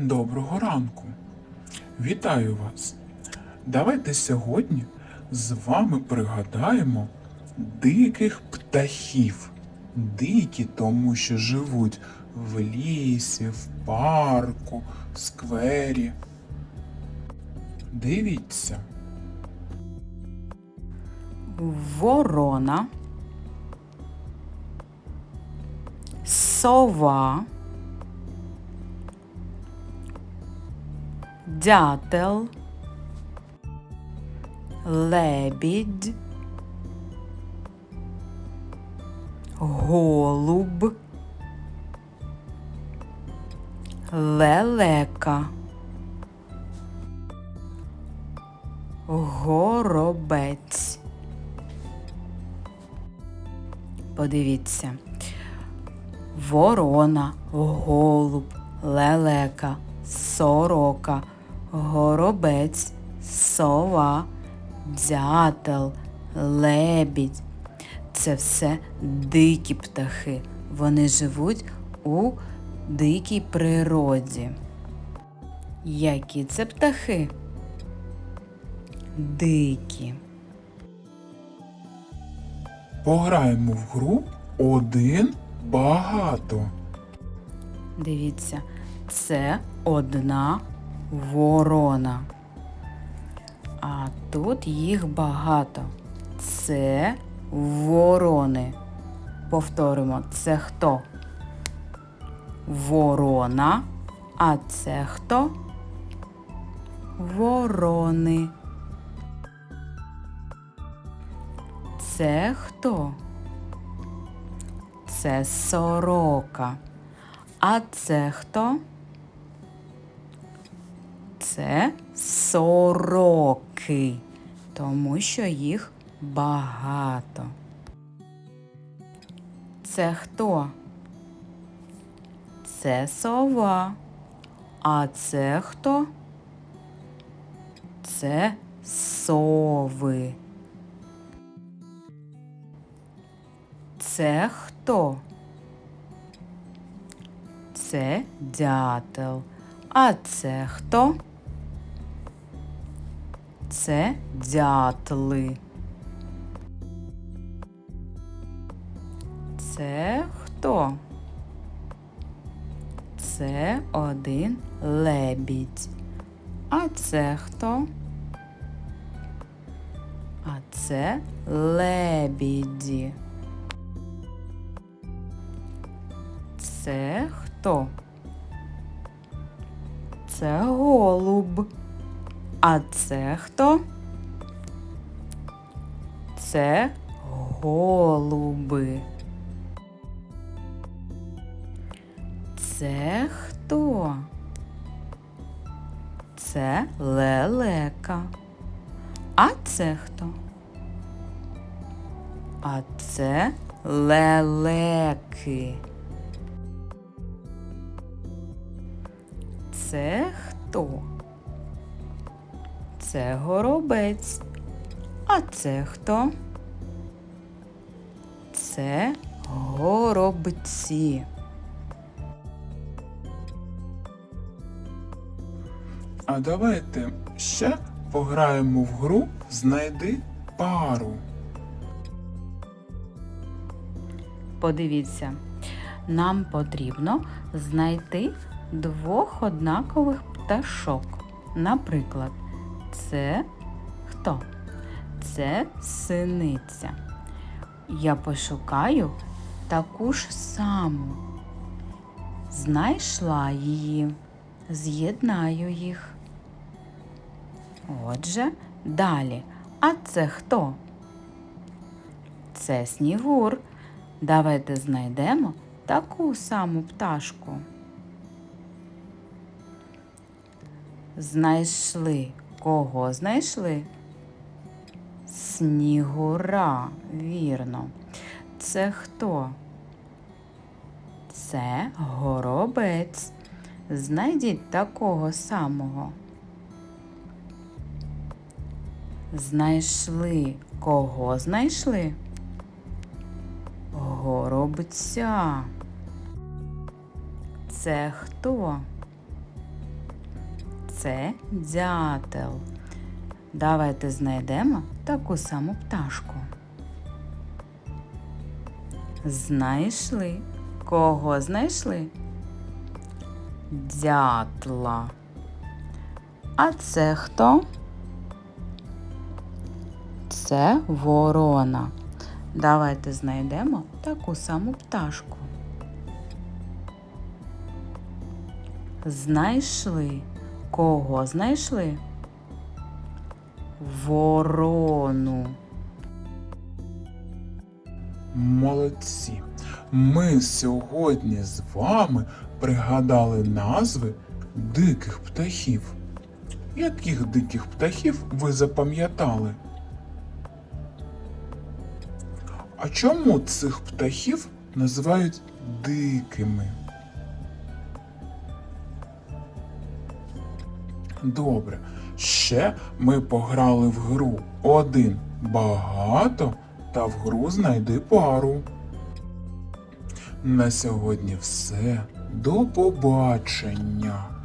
Доброго ранку! Вітаю вас! Давайте сьогодні з вами пригадаємо диких птахів. Дикі, тому що живуть в лісі, в парку, в сквері. Дивіться, ворона, сова, дятел, лебідь, голуб, лелека. Горобець. Подивіться. Ворона, голуб, лелека, сорока, горобець, сова, дятел, лебідь. Це все дикі птахи. Вони живуть у дикій природі. Які це птахи? Дикі. пограємо в гру один багато. Дивіться, це одна ворона. А тут їх багато. Це ворони. Повторимо, це хто? Ворона. А це хто? Ворони. Це хто? Це сорока. А це хто? Це сороки, тому що їх багато. Це хто? Це сова. А це хто? Це сови. Це хто? Це дятел. А це хто? Це дятли. Це хто? Це один лебідь. А це хто? А це лебіді. Це хто? Це голуб. А це хто? Це голуби. Це хто? Це лелека. А це хто? А це лелеки. Це хто? Це горобець. А це хто? Це горобці. А давайте ще пограємо в гру Знайди пару. Подивіться, нам потрібно знайти двох однакових пташок. Наприклад, це хто? Це синиця. Я пошукаю таку ж саму. Знайшла її, з'єднаю їх. Отже, далі. А це хто? Це снігур. Давайте знайдемо таку саму пташку. Знайшли. Кого знайшли? Снігура, вірно. Це хто? Це горобець. Знайдіть такого самого. Знайшли. Кого знайшли? Горобця. Це хто? Це дятел. Давайте знайдемо таку саму пташку. Знайшли. Кого знайшли? Дятла. А це хто? Це ворона. Давайте знайдемо таку саму пташку. Знайшли. Кого знайшли? Ворону. Молодці. Ми сьогодні з вами пригадали назви диких птахів. Яких диких птахів ви запам'ятали? А чому цих птахів називають дикими? Добре. Ще ми пограли в гру один багато та в гру знайди пару. На сьогодні все. До побачення.